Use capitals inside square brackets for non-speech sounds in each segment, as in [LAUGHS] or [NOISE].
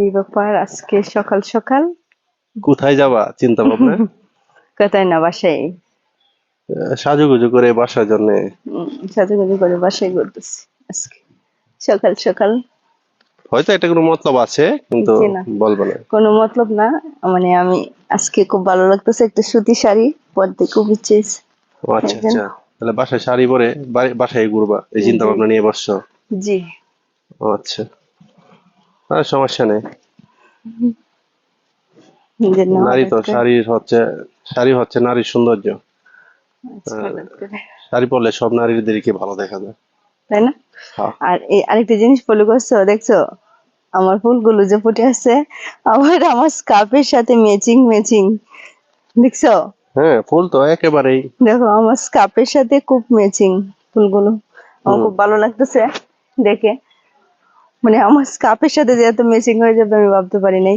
কি ব্যাপার আজকে সকাল সকাল। কোথায় যাবা চিন্তা ভাবনা [LAUGHS] কোথায় না বাসায়। সাজুগুজু করে বাসার জন্য। সাজুগুজু করে বাসায় করতেছি আজকে। সকাল সকাল। হয়তো এটা কোনো মতলব আছে কিন্তু না। বলব না। কোনো মতলব না মানে আমি আজকে খুব ভালো লাগতেছে একটা সুতি শাড়ি পরতে খুব ইচ্ছে ও আচ্ছা আচ্ছা। তাহলে বাসায় শাড়ি পরে বাসায় ঘুরবা এই চিন্তা ভাবনা নিয়ে বসছো? জি। ও আচ্ছা। আর সমস্যা নেই। নারী তো হচ্ছে শাড়ি হচ্ছে নারীর সৌন্দর্য। আচ্ছা, করে। শাড়ি পরলে সব নারীদেরকে ভালো দেখা যায়। তাই না? হ্যাঁ। আর এই আরেকটা জিনিস ফলো করছ দেখছ? আমার ফুলগুলো যে ফুটে আছে আমার আমার স্কার্ফের সাথে ম্যাচিং ম্যাচিং দেখছ? হ্যাঁ ফুল তো একেবারেই। দেখো আমার স্কার্ফের সাথে খুব ম্যাচিং ফুলগুলো। আমার খুব ভালো লাগতেছে দেখে। মানে আমার স্কার্ফের সাথে যে এত ম্যাচিং হয়ে যাবে আমি ভাবতে পারি নাই।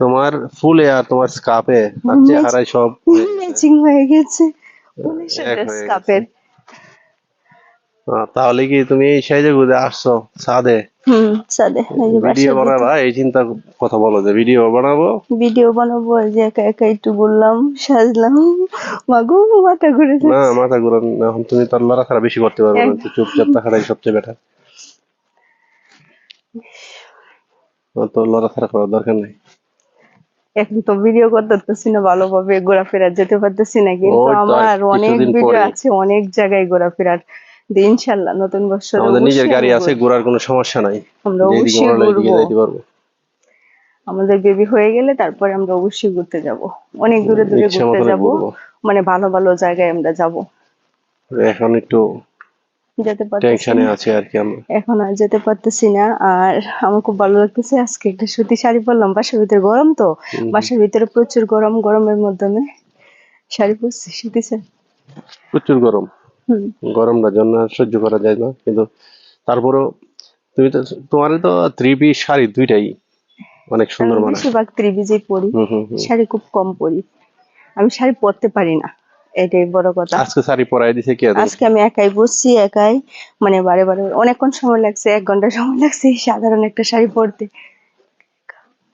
তোমার ফুলে আর তোমার স্কার্ফে আর চেহারায় সব ম্যাচিং [LAUGHS] হয়ে গেছে। ফুলের সাথে স্কার্ফের তাহলে কি তুমি এই সাইজে ঘুরে আসছো? হুম সাদে ভিডিও বানাবা? এই চিন্তা কথা বলো যে ভিডিও বানাবো? ভিডিও বানাবো যে একা একা একটু বললাম সাজলাম। মাগো মাথা ঘুরে না মাথা ঘুরান এখন তুমি তো লড়াছাড়া বেশি করতে পারবে না। চুপচাপ থাকাটাই সবচেয়ে বেটার তো লড়াছাড়া করার দরকার নেই। এখন তো ভিডিও করতে পারতেছি না ভালোভাবে ঘোরাফেরা যেতে পারতেছি না কিন্তু আমার অনেক ভিডিও আছে অনেক জায়গায় ঘোরাফেরার। নতুন বছর আমাদের নিজের গাড়ি আছে ঘোরার কোনো সমস্যা নাই। আমরা অবশ্যই পারব। আমাদের বেবি হয়ে গেলে তারপরে আমরা অবশ্যই ঘুরতে যাব। অনেক দূরে দূরে ঘুরতে যাব। মানে ভালো ভালো জায়গায় আমরা যাব। এখন একটু যেতে পারতেছি টেনশনে না। আছি আর কি আমরা এখন আর যেতে পারতেছি না। আর আমার খুব ভালো লাগতেছে আজকে একটা সুতি শাড়ি পরলাম। বাসার ভিতরে গরম তো? বাসার ভিতরে প্রচুর গরম গরমের মাধ্যমে শাড়ি পরছি সুতি শাড়ি। প্রচুর গরম। গরমটা জন্য সহ্য করা যায় না। কিন্তু তারপরও তুমি তো তোমার তো থ্রি পিস শাড়ি দুইটাই। অনেক সুন্দর মানায় বেশিরভাগ পরি হুম হুম হুম। শাড়ি খুব কম পরি। আমি শাড়ি পরতে পারি না। এটাই বড় কথা। আজকে শাড়ি পরাই দিছে কে? আজকে আমি একাই বসছি একাই। মানে বারে বারে অনেকক্ষণ সময় লাগছে এক ঘণ্টা সময় লাগছে সাধারণ একটা শাড়ি পরতে।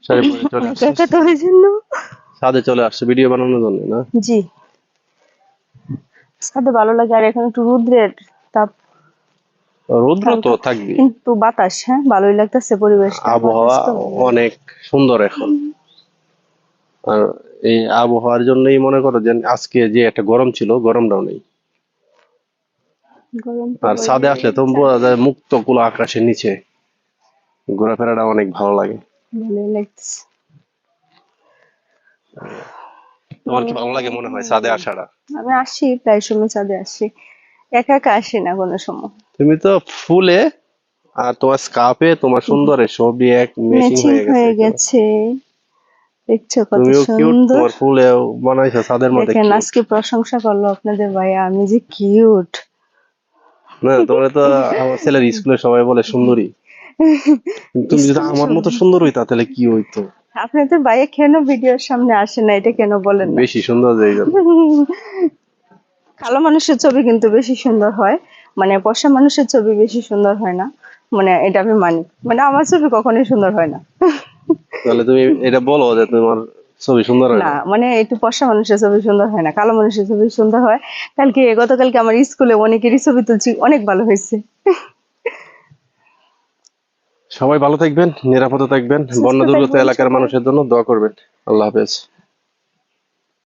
শাড়ি পরে চলে [LAUGHS] আসছে একা তো ওই জন্য। ছাদে চলে আসছে ভিডিও বানানোর জন্য না? জি। সাথে ভালো লাগে আর এখন একটু রুদ্রের তাপ। রৌদ্র তো থাকবে কিন্তু বাতাস হ্যাঁ? ভালোই লাগতেছে পরিবেশটা আবহাওয়া অনেক সুন্দর এখন। আর এই আবহাওয়ার জন্যই মনে করো যে আজকে যে একটা গরম ছিল গরমটাও নেই। আর ছাদে আসলে তো বোঝা যায় মুক্ত কুলো আকাশের নিচে। ঘোরাফেরাটা অনেক ভালো লাগে। তোমার কি ভালো লাগে মনে হয় ছাদে আসাটা? আমি আসি প্রায় সময় ছাদে আসি। একা একা আসি না কোনো সময়। তুমি তো ফুলে আর তোমার স্কার্ফে তোমার সুন্দরে সবই এক ম্যাচিং ম্যাচিং হয়ে গেছে। দেখছ কত সুন্দর। বানাইছো ছাদের মধ্যে দেখেন আজকে প্রশংসা করল আপনাদের ভাইয়া আমি যে কিউট না তোমার তো আমার ছেলের স্কুলে সবাই বলে সুন্দরী। তুমি যদি আমার মতো সুন্দর হইতা তাহলে কি হইতো? আপনাদের ভাইয়া কেন ভিডিওর সামনে আসে না? এটা কেন বলেন না? বেশি সুন্দর যে কালো মানুষের ছবি কিন্তু বেশি সুন্দর হয়। মানে বর্ষা মানুষের ছবি বেশি সুন্দর হয় না। মানে এটা আমি মানি। মানে আমার ছবি কখনোই সুন্দর হয় না। তাহলে তুমি এটা বলো যে তোমার ছবি সুন্দর হয় না মানে একটু মানুষের ছবি সুন্দর হয় না কালো মানুষের ছবি সুন্দর হয়। কালকে গতকালকে আমার স্কুলে অনেকেরই ছবি তুলছি অনেক ভালো হয়েছে। সবাই ভালো থাকবেন নিরাপদে থাকবেন বন্যা দুর্গত এলাকার মানুষের জন্য দোয়া করবেন। আল্লাহ হাফেজ।